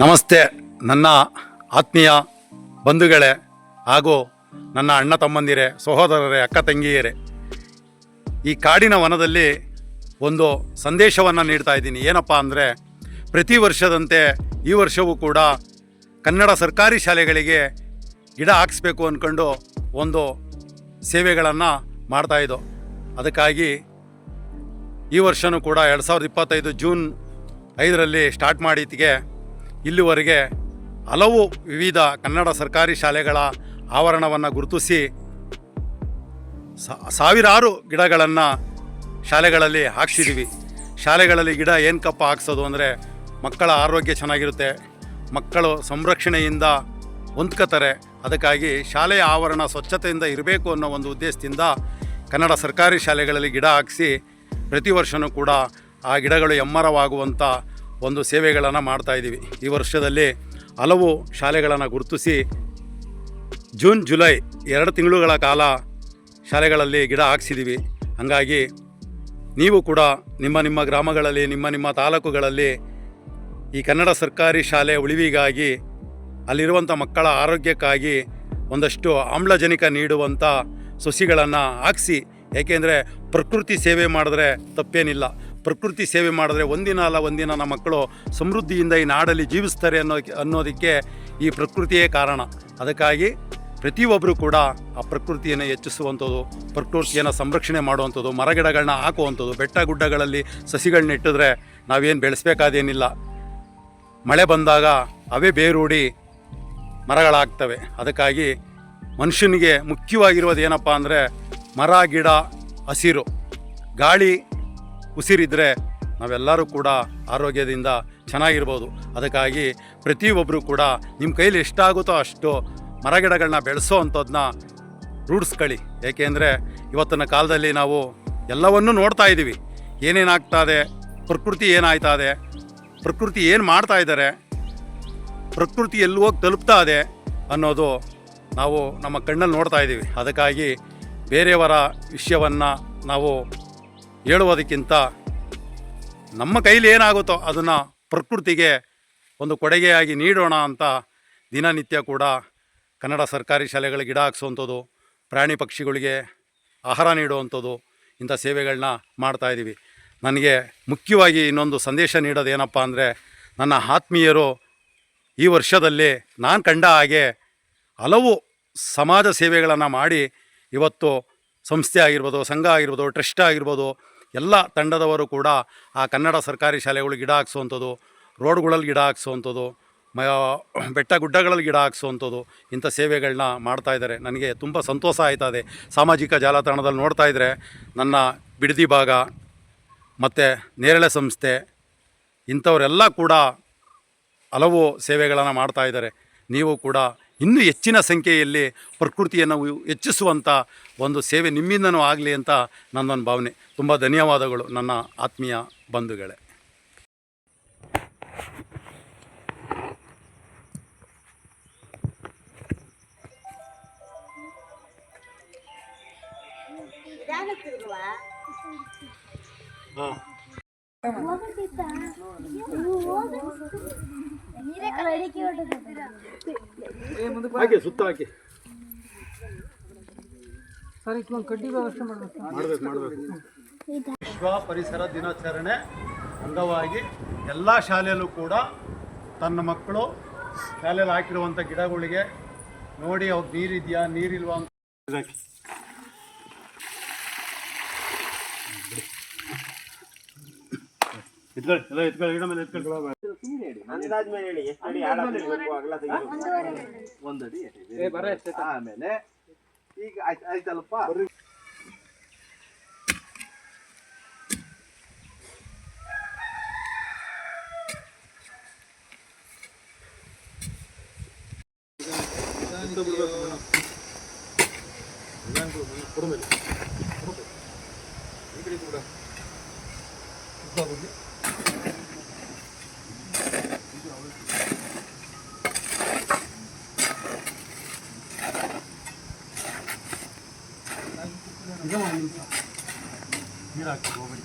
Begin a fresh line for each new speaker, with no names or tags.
ನಮಸ್ತೆ ನನ್ನ ಆತ್ಮೀಯ ಬಂಧುಗಳೇ ಹಾಗೂ ನನ್ನ ಅಣ್ಣ ತಮ್ಮಂದಿರೇ, ಸಹೋದರರೇ, ಅಕ್ಕ ತಂಗಿಯರೇ. ಈ ಕಾಡಿನ ವನದಲ್ಲಿ ಒಂದು ಸಂದೇಶವನ್ನು ನೀಡ್ತಾ ಇದ್ದೀನಿ. ಏನಪ್ಪ ಅಂದರೆ, ಪ್ರತಿ ವರ್ಷದಂತೆ ಈ ವರ್ಷವೂ ಕೂಡ ಕನ್ನಡ ಸರ್ಕಾರಿ ಶಾಲೆಗಳಿಗೆ ಗಿಡ ಹಾಕಿಸ್ಬೇಕು ಅಂದ್ಕೊಂಡು ಒಂದು ಸೇವೆಗಳನ್ನು ಮಾಡ್ತಾಯಿದ್ದು ಅದಕ್ಕಾಗಿ ಈ ವರ್ಷವೂ ಕೂಡ ಎರಡು ಸಾವಿರದ ಇಪ್ಪತ್ತೈದು ಜೂನ್ ಐದರಲ್ಲಿ ಸ್ಟಾರ್ಟ್ ಮಾಡಿದ್ದಿಗೆ ಇಲ್ಲಿವರೆಗೆ ಹಲವು ವಿವಿಧ ಕನ್ನಡ ಸರ್ಕಾರಿ ಶಾಲೆಗಳ ಆವರಣವನ್ನು ಗುರುತಿಸಿ ಸಾವಿರಾರು ಗಿಡಗಳನ್ನು ಶಾಲೆಗಳಲ್ಲಿ ಹಾಕ್ಸಿದ್ದೀವಿ ಶಾಲೆಗಳಲ್ಲಿ ಗಿಡ ಏನಕ್ಕಪ್ಪ ಹಾಕ್ಸೋದು ಅಂದರೆ ಮಕ್ಕಳ ಆರೋಗ್ಯ ಚೆನ್ನಾಗಿರುತ್ತೆ, ಮಕ್ಕಳು ಸಂರಕ್ಷಣೆಯಿಂದ ಹೊಂದ್ಕೋತಾರೆ. ಅದಕ್ಕಾಗಿ ಶಾಲೆಯ ಆವರಣ ಸ್ವಚ್ಛತೆಯಿಂದ ಇರಬೇಕು ಅನ್ನೋ ಒಂದು ಉದ್ದೇಶದಿಂದ ಕನ್ನಡ ಸರ್ಕಾರಿ ಶಾಲೆಗಳಲ್ಲಿ ಗಿಡ ಹಾಕಿಸಿ ಪ್ರತಿ ವರ್ಷವೂ ಕೂಡ ಆ ಗಿಡಗಳು ಎಮ್ಮರವಾಗುವಂಥ ಒಂದು ಸೇವೆಗಳನ್ನು ಮಾಡ್ತಾಯಿದ್ದೀವಿ ಈ ವರ್ಷದಲ್ಲಿ ಹಲವು ಶಾಲೆಗಳನ್ನು ಗುರುತಿಸಿ ಜೂನ್, ಜುಲೈ ಎರಡು ತಿಂಗಳುಗಳ ಕಾಲ ಶಾಲೆಗಳಲ್ಲಿ ಗಿಡ ಹಾಕ್ಸಿದ್ದೀವಿ ಹಾಗಾಗಿ ನೀವು ಕೂಡ ನಿಮ್ಮ ನಿಮ್ಮ ಗ್ರಾಮಗಳಲ್ಲಿ, ನಿಮ್ಮ ನಿಮ್ಮ ತಾಲೂಕುಗಳಲ್ಲಿ ಈ ಕನ್ನಡ ಸರ್ಕಾರಿ ಶಾಲೆ ಉಳಿವಿಗಾಗಿ ಅಲ್ಲಿರುವಂಥ ಮಕ್ಕಳ ಆರೋಗ್ಯಕ್ಕಾಗಿ ಒಂದಷ್ಟು ಆಮ್ಲಜನಕ ನೀಡುವಂಥ ಸಸಿಗಳನ್ನು ಹಾಕ್ಸಿ, ಏಕೆಂದರೆ ಪ್ರಕೃತಿ ಸೇವೆ ಮಾಡಿದ್ರೆ ತಪ್ಪೇನಿಲ್ಲ. ಪ್ರಕೃತಿ ಸೇವೆ ಮಾಡಿದ್ರೆ ಒಂದಿನ ಅಲ್ಲ, ಒಂದಿನ ನಮ್ಮ ಮಕ್ಕಳು ಸಮೃದ್ಧಿಯಿಂದ ಈ ನಾಡಲ್ಲಿ ಜೀವಿಸ್ತಾರೆ ಅನ್ನೋ ಅನ್ನೋದಕ್ಕೆ ಈ ಪ್ರಕೃತಿಯೇ ಕಾರಣ. ಅದಕ್ಕಾಗಿ ಪ್ರತಿಯೊಬ್ಬರು ಕೂಡ ಆ ಪ್ರಕೃತಿಯನ್ನು ಹೆಚ್ಚಿಸುವಂಥದ್ದು, ಪ್ರಕೃತಿಯನ್ನು ಸಂರಕ್ಷಣೆ ಮಾಡುವಂಥದ್ದು, ಮರಗಿಡಗಳನ್ನ ಹಾಕುವಂಥದ್ದು, ಬೆಟ್ಟ ಗುಡ್ಡಗಳಲ್ಲಿ ಸಸಿಗಳನ್ನ ಇಟ್ಟಿದ್ರೆ ನಾವೇನು ಬೆಳೆಸಬೇಕಾದೇನಿಲ್ಲ. ಮಳೆ ಬಂದಾಗ ಅವೇ ಬೇರೂಡಿ ಮರಗಳಾಗ್ತವೆ. ಅದಕ್ಕಾಗಿ ಮನುಷ್ಯನಿಗೆ ಮುಖ್ಯವಾಗಿರೋದು ಏನಪ್ಪ ಅಂದರೆ ಮರ, ಗಿಡ, ಹಸಿರು. ಗಾಳಿ ಉಸಿರಿದ್ರೆ ನಾವೆಲ್ಲರೂ ಕೂಡ ಆರೋಗ್ಯದಿಂದ ಚೆನ್ನಾಗಿರ್ಬೋದು. ಅದಕ್ಕಾಗಿ ಪ್ರತಿಯೊಬ್ಬರು ಕೂಡ ನಿಮ್ಮ ಕೈಲಿ ಎಷ್ಟಾಗುತ್ತೋ ಅಷ್ಟು ಮರಗಿಡಗಳನ್ನ ಬೆಳೆಸೋ ಅಂಥದ್ದನ್ನ ರೂಢಿಸ್ಕೊಳ್ಳಿ. ಏಕೆಂದರೆ ಇವತ್ತಿನ ಕಾಲದಲ್ಲಿ ನಾವು ಎಲ್ಲವನ್ನೂ ನೋಡ್ತಾ ಇದ್ದೀವಿ. ಏನೇನಾಗ್ತಾ ಇದೆ, ಪ್ರಕೃತಿ ಏನಾಯ್ತಾ ಇದೆ, ಪ್ರಕೃತಿ ಏನು ಮಾಡ್ತಾ ಇದ್ದಾರೆ, ಪ್ರಕೃತಿ ಎಲ್ಲಿ ಹೋಗಿ ತಲುಪ್ತಾ ಇದೆ ಅನ್ನೋದು ನಾವು ನಮ್ಮ ಕಣ್ಣಲ್ಲಿ ನೋಡ್ತಾ ಇದ್ದೀವಿ. ಅದಕ್ಕಾಗಿ ಬೇರೆಯವರ ವಿಷಯವನ್ನು ನಾವು ಹೇಳುವುದಕ್ಕಿಂತ ನಮ್ಮ ಕೈಲಿ ಏನಾಗುತ್ತೋ ಅದನ್ನು ಪ್ರಕೃತಿಗೆ ಒಂದು ಕೊಡುಗೆಯಾಗಿ ನೀಡೋಣ ಅಂತ ದಿನನಿತ್ಯ ಕೂಡ ಕನ್ನಡ ಸರ್ಕಾರಿ ಶಾಲೆಗಳಿಗೆ ಗಿಡ ಹಾಕ್ಸುವಂಥದ್ದು, ಪ್ರಾಣಿ ಪಕ್ಷಿಗಳಿಗೆ ಆಹಾರ ನೀಡುವಂಥದ್ದು ಇಂಥ ಸೇವೆಗಳನ್ನ ಮಾಡ್ತಾಯಿದ್ದೀವಿ ನನಗೆ ಮುಖ್ಯವಾಗಿ ಇನ್ನೊಂದು ಸಂದೇಶ ನೀಡೋದು ಏನಪ್ಪ ಅಂದರೆ, ನನ್ನ ಆತ್ಮೀಯರು ಈ ವರ್ಷದಲ್ಲಿ ನಾನು ಕಂಡ ಹಾಗೆ ಹಲವು ಸಮಾಜ ಸೇವೆಗಳನ್ನು ಮಾಡಿ ಇವತ್ತು ಸಂಸ್ಥೆ ಆಗಿರ್ಬೋದು, ಸಂಘ ಆಗಿರ್ಬೋದು, ಟ್ರಸ್ಟ್ ಆಗಿರ್ಬೋದು ಎಲ್ಲ ತಂಡದವರು ಕೂಡ ಆ ಕನ್ನಡ ಸರ್ಕಾರಿ ಶಾಲೆಗಳು ಗಿಡ ಹಾಕ್ಸುವಂಥದ್ದು, ರೋಡ್ಗಳಲ್ಲಿ ಗಿಡ ಹಾಕ್ಸುವಂಥದ್ದು, ಮ, ಬೆಟ್ಟ ಗುಡ್ಡಗಳಲ್ಲಿ ಗಿಡ ಹಾಕ್ಸುವಂಥದ್ದು ಇಂಥ ಸೇವೆಗಳನ್ನ ಮಾಡ್ತಾ ಇದ್ದಾರೆ. ನನಗೆ ತುಂಬ ಸಂತೋಷ ಆಯ್ತಾ ಇದೆ. ಸಾಮಾಜಿಕ ಜಾಲತಾಣದಲ್ಲಿ ನೋಡ್ತಾ ಇದ್ದರೆ ನನ್ನ ಬಿಡದಿ ಭಾಗ, ಮತ್ತು ನೇರಳೆ ಸಂಸ್ಥೆ, ಇಂಥವರೆಲ್ಲ ಕೂಡ ಹಲವು ಸೇವೆಗಳನ್ನು ಮಾಡ್ತಾ ಇದ್ದಾರೆ. ನೀವು ಕೂಡ ಇನ್ನೂ ಹೆಚ್ಚಿನ ಸಂಖ್ಯೆಯಲ್ಲಿ ಪ್ರಕೃತಿಯನ್ನು ಹೆಚ್ಚಿಸುವಂಥ ಒಂದು ಸೇವೆ ನಿಮ್ಮಿಂದನೂ ಆಗಲಿ ಅಂತ ನನ್ನೊಂದು ಭಾವನೆ. ತುಂಬ ಧನ್ಯವಾದಗಳು ನನ್ನ ಆತ್ಮೀಯ ಬಂಧುಗಳೇ. ಹಾಕಿ ಸುತ್ತ ಹಾಕಿ.
ಸರ್ ಇದಕ್ಕೊಂದು ಕಡ್ಡಿ ವ್ಯವಸ್ಥೆ ಮಾಡಬೇಕು.
ಮಾಡಬೇಕು ಮಾಡಬೇಕು. ವಿಶ್ವ ಪರಿಸರ ದಿನಾಚರಣೆ ಅಂಗವಾಗಿ ಎಲ್ಲ ಶಾಲೆಯಲ್ಲೂ ಕೂಡ ತನ್ನ ಮಕ್ಕಳು ಶಾಲೆಯಲ್ಲಿ ಹಾಕಿರುವಂಥ ಗಿಡಗಳಿಗೆ ನೋಡಿ ಅವ್ರಿಗೆ ನೀರಿದೆಯಾ ನೀರಿಲ್ವಾ ಅಂತ. ಇದ್ಕೊಳ್ಳಿ ಎತ್ಕೊಳ್ಳಿ ಎಲ್ಲ ಎತ್ಕೊಳ್ಳಿ ಗಿಡ ಮೇಲೆ ಎತ್ಕೊಳ್ಳಿ.
ಅಂದಾಜ್ಮೇಲೆ ಹೇಳಿ ಎಷ್ಟು ಅಡಿ ಆಳ ತೆಗಿಬೇಕು ಅಗಲ ತೆಗಿಬೇಕು ಒಂದಡಿ ಆಮೇಲೆ ಈಗ ಆಯ್ತ್- ಆಯ್ತಲ್ಲಪ್ಪ?
ನೀರು ಹಾಕಿ ಹೋಗ್ಬೇಡಿ.